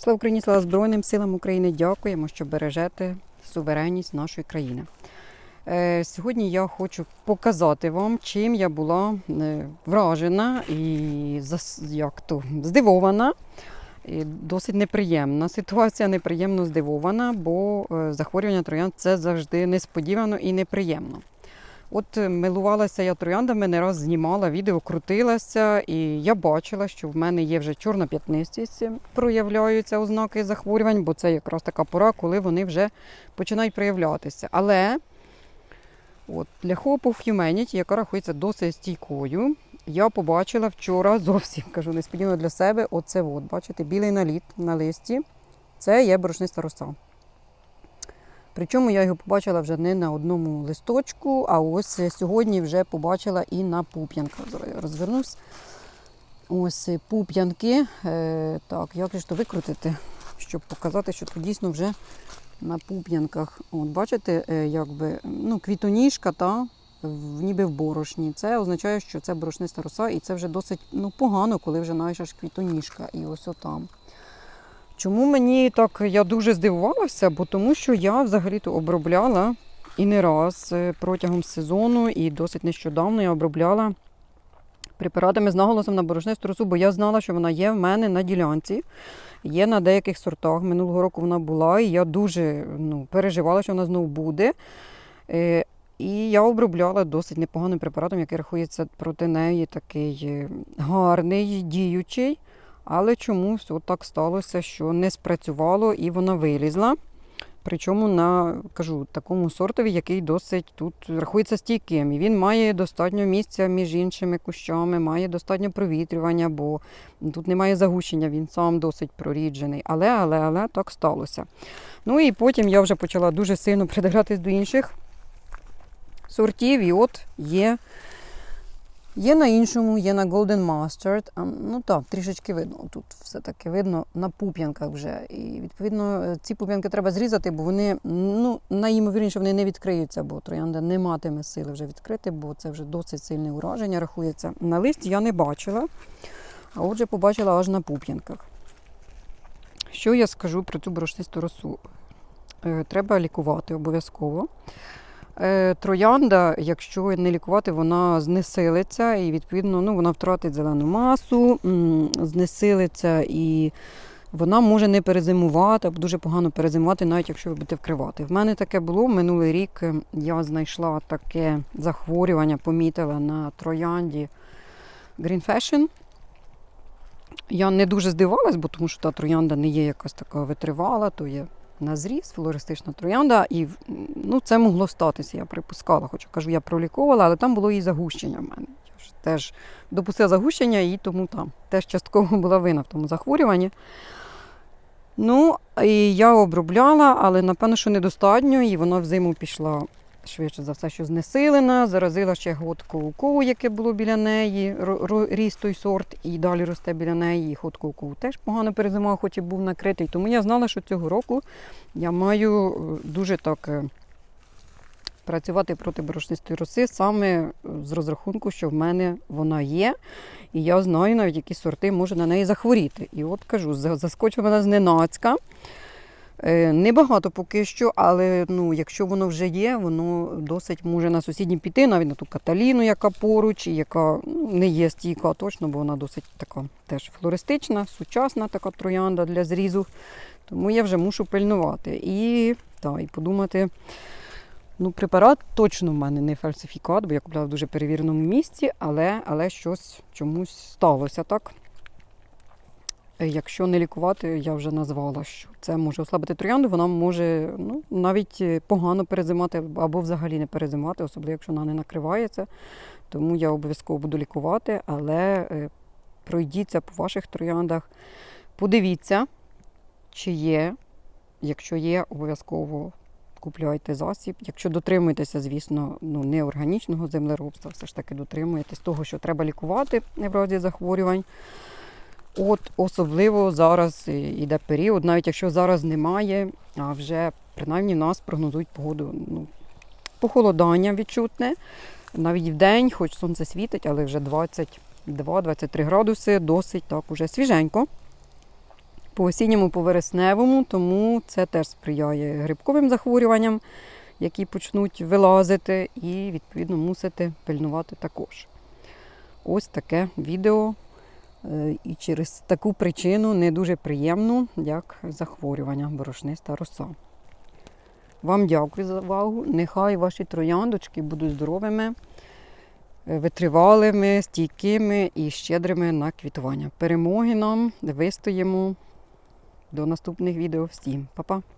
Слава Україні, слава Збройним силам України. Дякуємо, що бережете суверенність нашої країни. Е, Сьогодні я хочу показати вам, чим я була е, вражена і як то, здивована. Досить неприємна ситуація, неприємно здивована, бо е, захворювання троянд це завжди несподівано і неприємно. От е, милувалася я трояндами, не раз знімала відео, крутилася, і я бачила, що в мене є вже чорна п'ятнистість, проявляються ознаки захворювань, бо це якраз така пора, коли вони вже починають проявлятися. Але от, для хопу Humanity, яка рахується досить стійкою, я побачила вчора зовсім кажу несподівано для себе. Оце от, бачите, білий наліт на листі. Це є борошниста роса. Причому я його побачила вже не на одному листочку, а ось сьогодні вже побачила і на пуп'янках. Розвернусь. Ось пуп'янки. Е, так, як же то викрутити, щоб показати, що тут дійсно вже на пуп'янках. От бачите, е, якби ну, квітоніжка та ніби в борошні. Це означає, що це борошниста роса, і це вже досить ну, погано, коли вже навіть аж квітоніжка. І ось отам. Чому мені так я дуже здивувалася? Бо тому що я взагалі-то обробляла і не раз е, протягом сезону, і досить нещодавно я обробляла препаратами з наголосом на борошнисту росу, бо я знала, що вона є в мене на ділянці, є на деяких сортах. Минулого року вона була, і я дуже ну, переживала, що вона знову буде. Е, І я обробляла досить непоганим препаратом, який рахується проти неї такий е, гарний, діючий. Але чомусь от так сталося, що не спрацювало і вона вилізла. Причому на кажу, такому сортові, який досить тут рахується стійким. І він має достатньо місця між іншими кущами, має достатньо провітрювання, бо тут немає загущення, він сам досить проріджений. Але, але, але так сталося. Ну і потім я вже почала дуже сильно придивлятись до інших сортів. І от є Є на іншому, є на Golden Mustard. Ну так, трішечки видно. Тут все-таки видно на пуп'янках вже. І відповідно ці пуп'янки треба зрізати, бо вони ну, найімовірніше вони не відкриються, бо троянда не матиме сили вже відкрити, бо це вже досить сильне ураження рахується. На листі я не бачила, а отже побачила аж на пуп'янках. Що я скажу про цю борошнисту росу? Е, Треба лікувати обов'язково. Е, Троянда, якщо не лікувати, вона знесилиться і відповідно ну, вона втратить зелену масу, знесилиться і вона може не перезимувати, або дуже погано перезимувати, навіть якщо ви будете вкривати. В мене таке було минулий рік. е, Я знайшла таке захворювання, помітила на троянді Green Fashion. Я не дуже здивалась, бо тому що та троянда не є якась така витривала, то є на зріз, флористична троянда, і ну, це могло статися, я припускала. Хоча кажу, я проліковувала, але там було і загущення в мене. Я ж теж допустила загущення, і тому там теж частково була вина в тому захворюванні. Ну, і я обробляла, але напевно, що недостатньо, і вона взиму пішла швидше за все, що знесилена, заразила ще ходку яке було біля неї, ріс той сорт, і далі росте біля неї. Ходку теж погано перезимав, хоч і був накритий. Тому я знала, що цього року я маю е, дуже так е, працювати проти борошнистої роси, саме е, з розрахунку, що в мене вона є. І я знаю навіть, які сорти можу на неї захворіти. І от кажу, заскочила вона зненацька. Е, Небагато поки що, але ну, якщо воно вже є, воно досить може на сусідні піти, навіть на ту каталіну, яка поруч, яка ну, не є стійка точно, бо вона досить така теж флористична, сучасна така троянда для зрізу. Тому я вже мушу пильнувати. І, та, і подумати, ну, препарат точно в мене не фальсифікат, бо я купляла в дуже перевіреному місці, але, але щось чомусь сталося так. Якщо не лікувати, я вже назвала, що це може ослабити троянду, вона може ну, навіть е, погано перезимати або взагалі не перезимати, особливо якщо вона не накривається. Тому я обов'язково буду лікувати, але е, пройдіться по ваших трояндах, подивіться, чи є. Якщо є, обов'язково купляйте засіб. Якщо дотримуєтеся, звісно, ну, неорганічного землеробства, все ж таки дотримуєтесь того, що треба лікувати в разі захворювань. От особливо зараз е, іде період, навіть якщо зараз немає, а вже принаймні нас прогнозують погоду ну, похолодання відчутне. Навіть в день, хоч сонце світить, але вже 22-23 градуси, досить так уже свіженько. по осінньому, по вересневому, тому це теж сприяє грибковим захворюванням, які почнуть вилазити, і відповідно мусите пильнувати також. Ось таке відео. Е, І через таку причину не дуже приємну, як захворювання борошниста роса. Вам дякую за увагу. Нехай ваші трояндочки будуть здоровими, е, витривалими, стійкими і щедрими на квітування. Перемоги нам вистоїмо. До наступних відео. Всім па-па!